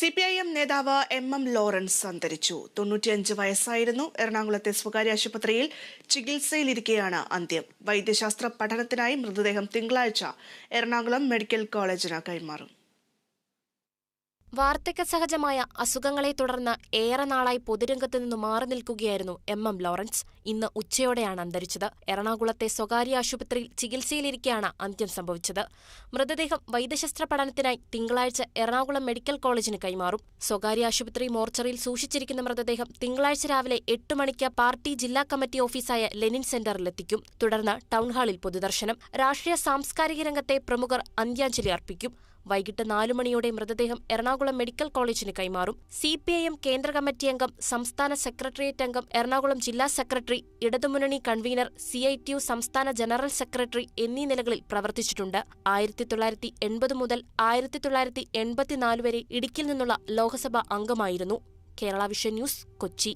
C P I M നേതാവ് M M Lawrence അന്തരിച്ചു. തൊണ്ണൂറ്റിയഞ്ച് വയസ്സായിരുന്നു എറണാകുളത്തെ സ്വകാര്യ ആശുപത്രിയിൽ ചികിത്സയിലിരിക്കെയാണ് അന്ത്യം. വൈദ്യശാസ്ത്ര പഠനത്തിനായി മൃതദേഹം തിങ്കളാഴ്ച എറണാകുളം മെഡിക്കൽ കോളേജിന് കൈമാറും. വാർദ്ധക്യ സഹജമായ അസുഖങ്ങളെ തുടർന്ന് ഏറെ നാളായി പൊതുരംഗത്ത് നിന്ന് മാറി നിൽക്കുകയായിരുന്നു എം എം ലോറൻസ്. ഇന്ന് ഉച്ചയോടെയാണ് അന്തരിച്ചത്. എറണാകുളത്തെ സ്വകാര്യ ആശുപത്രിയിൽ ചികിത്സയിലിരിക്കെയാണ് അന്ത്യം സംഭവിച്ചത്. മൃതദേഹം വൈദ്യശസ്ത്ര പഠനത്തിനായി തിങ്കളാഴ്ച എറണാകുളം മെഡിക്കൽ കോളേജിന് കൈമാറും. സ്വകാര്യ ആശുപത്രി മോർച്ചറിയിൽ സൂക്ഷിച്ചിരിക്കുന്ന മൃതദേഹം തിങ്കളാഴ്ച രാവിലെ എട്ട് മണിക്ക് പാർട്ടി ജില്ലാ കമ്മിറ്റി ഓഫീസായ ലെനിൻ സെന്ററിലെത്തിക്കും തുടർന്ന് ടൗൺഹാളിൽ പൊതുദർശനം. രാഷ്ട്രീയ സാംസ്കാരിക രംഗത്തെ പ്രമുഖർ അന്ത്യാഞ്ജലി അർപ്പിക്കും. വൈകിട്ട് നാലു മണിയോടെ മൃതദേഹം എറണാകുളം മെഡിക്കൽ കോളേജിന് കൈമാറും. സി പി ഐ എം കേന്ദ്ര കമ്മിറ്റി അംഗം സംസ്ഥാന സെക്രട്ടേറിയറ്റ് അംഗം എറണാകുളം ജില്ലാ സെക്രട്ടറി ഇടതുമുന്നണി convener C I T U സംസ്ഥാന ജനറൽ സെക്രട്ടറി എന്നീ നിലകളിൽ പ്രവർത്തിച്ചിട്ടുണ്ട്. ആയിരത്തി തൊള്ളായിരത്തി എൺപത് മുതൽ ആയിരത്തി തൊള്ളായിരത്തി എൺപത്തിനാല് വരെ ഇടുക്കിയിൽ നിന്നുള്ള ലോക്സഭാ അംഗമായിരുന്നു. Kerala vision news Kochi.